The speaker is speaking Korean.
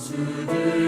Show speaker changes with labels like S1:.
S1: 원수들